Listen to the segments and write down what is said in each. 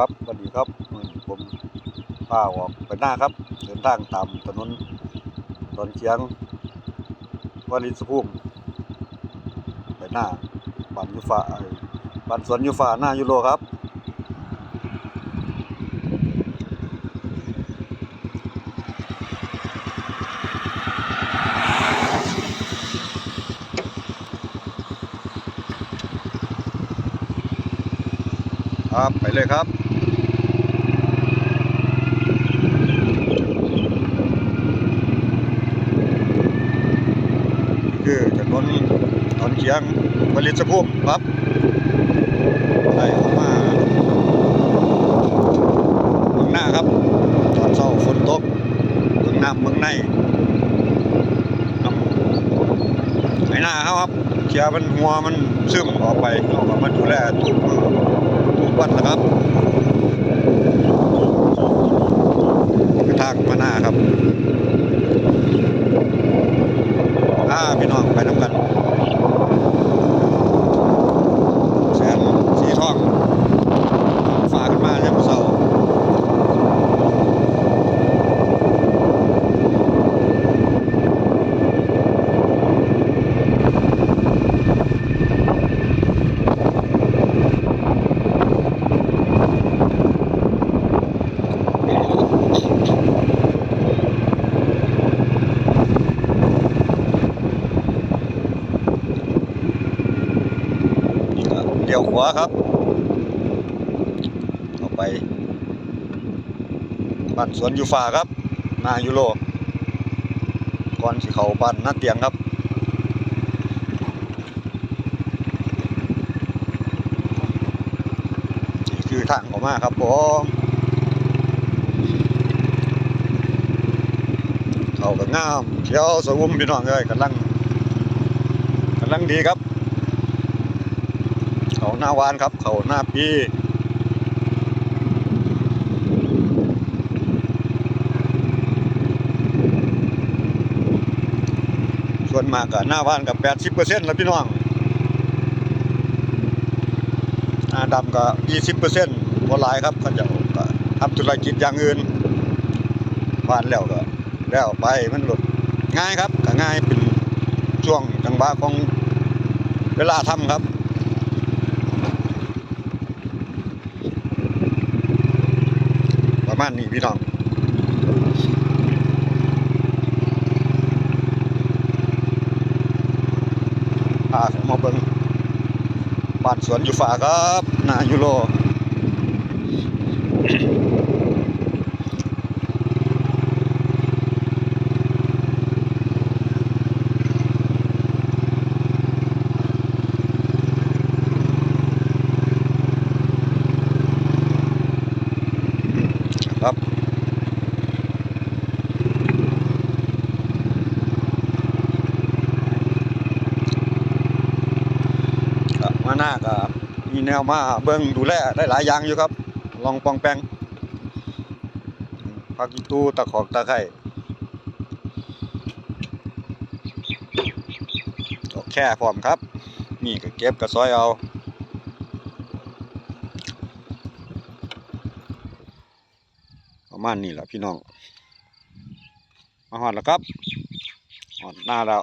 ครับสวัสดีครับผมป้าออกไปหน้าครับ เดินทางตามถนนตอนเชียงวาริสภูมิไปหน้าบ้านยูฟ้าบ้านสวนยูฟ้าหน้ายูโรครับ ครับ ไปเลยครับคือถนนตอนเชียงผลิตสภูมิครับไปออกมาเมืองหน้าครับตอนเช้าฝนตกเมืองน้ำเมืองในน้ำไหนหน้าเขาครับเชียร์มันหัวมันซึมออกไปเราก็มาดูแลทุกมือ วันนะครับทางมาน้าครับ อ่าพี่น้องไปน้ำกัน แสนสีทองฝากขึ้นมาใช่ไหมเศร้าเดี๋ยว ขวาครับเข้าไปบ้านสวนยูฟาครับนายูโรก่อนสิเขาบ้านน้าเตียงครับนี่คือทางออกมาครับผมเขาก็งามเขียวสวุมพี่น้องเอ้ยกำลังกำลังดีครับ เขาหน้าวานครับ เขาหน้าปีส่วนมากก็หน้าวานกับแปดสิบเปอร์เซ็นต์แล้วพี่น้องหน้าดำก็ยี่สิบเปอร์เซ็นต์พอหลายครับเขาจะทำธุรกิจอย่างอื่นวานแล้วก็แล้วไปมันหลุดง่ายครับก็ง่ายเป็นช่วงจังหวะของเวลาทำครับ ประมาณนี้พี่น้องพาผมมาเบิ่งบ้านสวนอยู่ฝาครับนายูโรครับ ก็มาหน้าก็มี แนวมาเบิ่งดูแลได้หลายอย่างอยู่ครับ ลองปองแปงผักตู้ตะขอกตะไคร้ดอกแค่พร้อมครับ นี่ก็เก็บก็ซอยเอาประมาณนี้แหละพี่น้อง มาหอดแล้วครับหอดหน้าแล้ว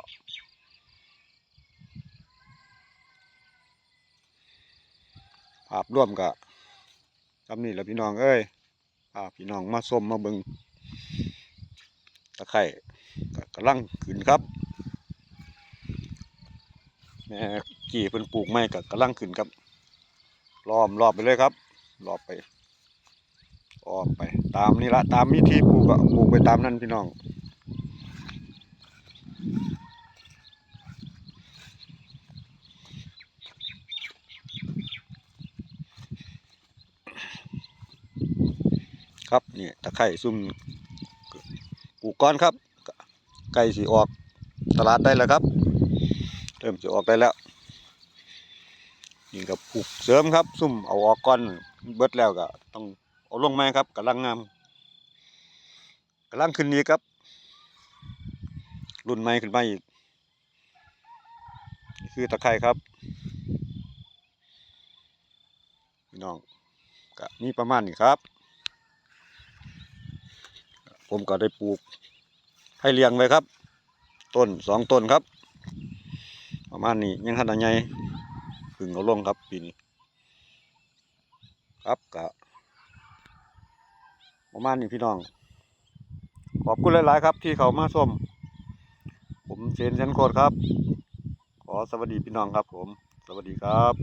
ภาพร่วมกับจำนี่แหละพี่น้องเอ้ยพาพี่น้องมาส้มมาเบิงตะไคร่ก็กำลังขึ้นครับแม่กี่เพิ่นปลูกไม้ก็กำลังขึ้นครับล้อมรอบไปเลยครับรอบไปอ้อมไป ตามนี่ละตามมิธีปลูกก็ปลูกไปตามนั้นพี่น้อง ครับนี่ตะไคร่ซุ่มปลูกก้อนครับไก่สีออกตลาดได้แล้วครับเริ่มจะออกได้แล้วนี่ก็ปลูกเสริมครับ ซุ่มเอาออกก้อนเบิดแล้วก็ต้องเอาลงไม้ครับกำลังงามกำลังขึ้นนี้ครับ รุ่นใหม่ขึ้นมาอีกนี่คือตะไคร่ครับพี่น้องก็มีประมาณนี้ครับ ผมก็ได้ปลูก ให้เลี้ยงไว้ครับ ต้นสองต้นครับ ประมาณนี้ยังขนาดใหญ่พึ่งเอาลงครับปีนี้ครับก็ประมาณนี้พี่น้อง ขอบคุณหลาย ๆ ครับ ที่เขามาชมผมเซนเซนโคดครับ ขอสวัสดีพี่น้องครับผม สวัสดีครับ